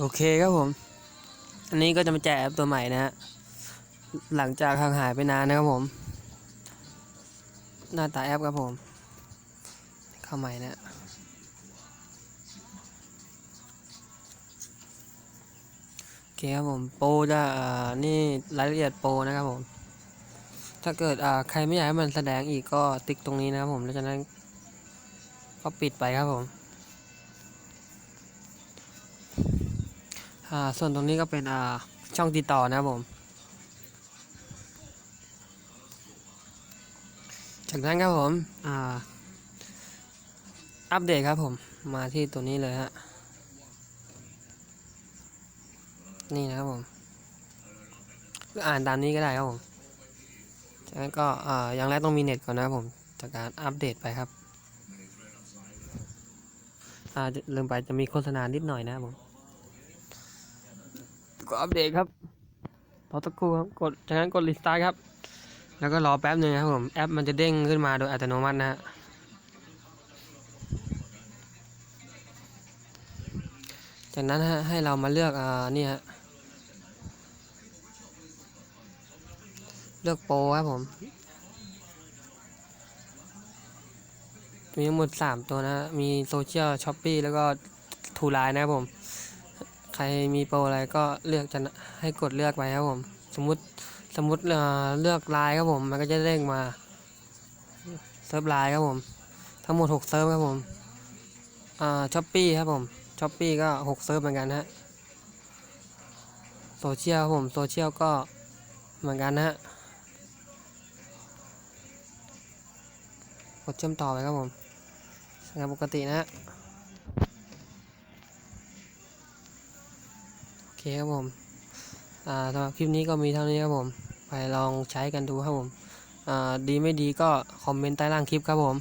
โอเคครับผม อันนี้ก็จะมาแจกแอปตัวใหม่นะฮะ หลังจากห่างหายไปนานนะครับผม หน้าตาแอปครับผม เข้าใหม่นะ โอเคครับผม โปรจะอ่านี่รายละเอียดโปรนะครับผม ถ้าเกิดอ่าใครไม่อยากให้มันแสดงอีกก็ติ๊กตรงนี้นะครับผม แล้วจากนั้นก็ปิดไปครับผม อ่าส่วนตรงนี้ก็เป็นอ่าช่องติดต่อนะครับผม จากนั้นครับผมอ่าอัปเดตครับผมมาที่ตัวนี้เลยฮะนี่นะครับผมก็อ่านตามนี้ก็ได้ครับผมจากนั้นก็อ่าอย่างแรกต้องมีเน็ตก่อนนะครับผมจากการอัปเดตไปครับอ่าลืมไปจะมีโฆษณานิดหน่อยนะครับผม ก็อัปเดตครับรอสักครู่ครับกดจากนั้นกดรีสตาร์ทครับ แล้วก็รอแป๊บหนึ่งนะครับผมแอปมันจะเด้งขึ้นมาโดยอัตโนมัตินะฮะจากนั้นฮะให้เรามาเลือกอ่านี่ฮะเลือกโปรครับผมมีทั้งหมด 3 ตัวนะ มีโซเชียลช้อปปี้แล้วก็ทูไลน์นะครับผม ครมีโปรอะไรก็เลือกจะให้กดเลือกไปครับผม สมมติสมมติเลือกไลน์ครับผม มันก็จะเด้งมาเซิร์ฟไลน์ครับผม ทั้งหมด6เซิร์ฟครับผมอ่าช้อปปี้ครับผมช้อปปี้ก็6เซิร์ฟเหมือนกันฮะโซเชียลครับผมโซเชียลก็เหมือนกันนะฮะกดเชื่อมต่อไปครับผมสัญญาณปกตินะฮะ เคครับผมอ่าสำหรับคลิปนี้ก็มีเท่านี้ครับผม ไปลองใช้กันดูครับผมอ่าดีไม่ดีก็คอมเมนต์ใต้ล่างคลิปครับผม